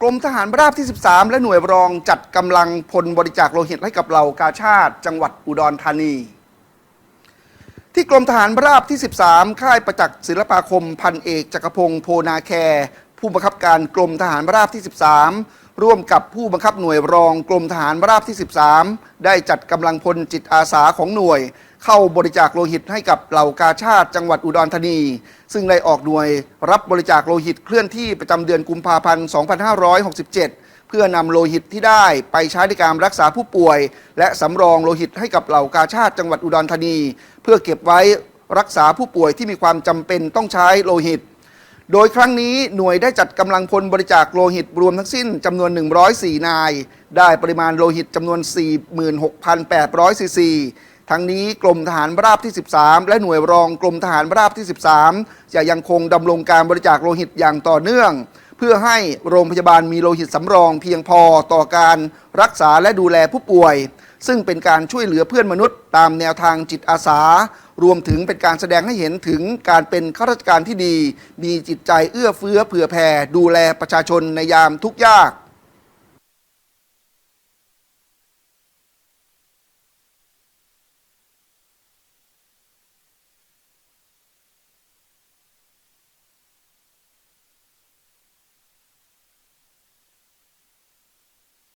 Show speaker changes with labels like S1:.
S1: กรมทหารราบที่ 13 และหน่วยรองจัดกำลังพลบริจาคโลหิตให้กับเรากาชาติ จังหวัดอุดรธานี ที่กรมทหารราบที่ 13 ค่ายประจักษ์ศิลปาคมพันเอกจักรพงศ์โพนาแคผู้บังคับการกรมทหารราบที่ 13 ร่วมกับผู้บังคับหน่วยรองกรมทหารราบที่ 13 ได้จัดกำลังพลจิตอาสาของหน่วย เข้าบริจาคโลหิตให้กับเหล่ากาชาติจังหวัดอุดรธานี ซึ่งได้ออกหน่วยรับบริจาคโลหิตเคลื่อนที่ประจำเดือนกุมภาพันธ์ 2567 เพื่อนำโลหิตที่ได้ไปใช้ในการรักษาผู้ป่วย และสำรองโลหิตให้กับเหล่ากาชาติจังหวัดอุดรธานี เพื่อเก็บไว้รักษาผู้ป่วยที่มีความจำเป็นต้องใช้โลหิต โดยครั้งนี้หน่วยได้จัดกำลังพลบริจาคโลหิตรวมทั้งสิ้นจำนวน 104 นาย ได้ปริมาณโลหิตจำนวน 46,800ซีซีทั้งนี้กรมทหารราบที่ 13 และหน่วยรองกรมทหารราบที่ 13 จะยังคงดำรงการบริจาคโลหิตอย่างต่อเนื่อง เพื่อให้โรงพยาบาลมีโลหิตสำรองเพียงพอต่อการรักษาและดูแลผู้ป่วย ซึ่งเป็นการช่วยเหลือเพื่อนมนุษย์ ตามแนวทางจิตอาสา รวมถึงเป็นการแสดงให้เห็นถึงการเป็นข้าราชการที่ดี มีจิตใจเอื้อเฟื้อเผื่อแผ่ดูแลประชาชนในยามทุกข์ยาก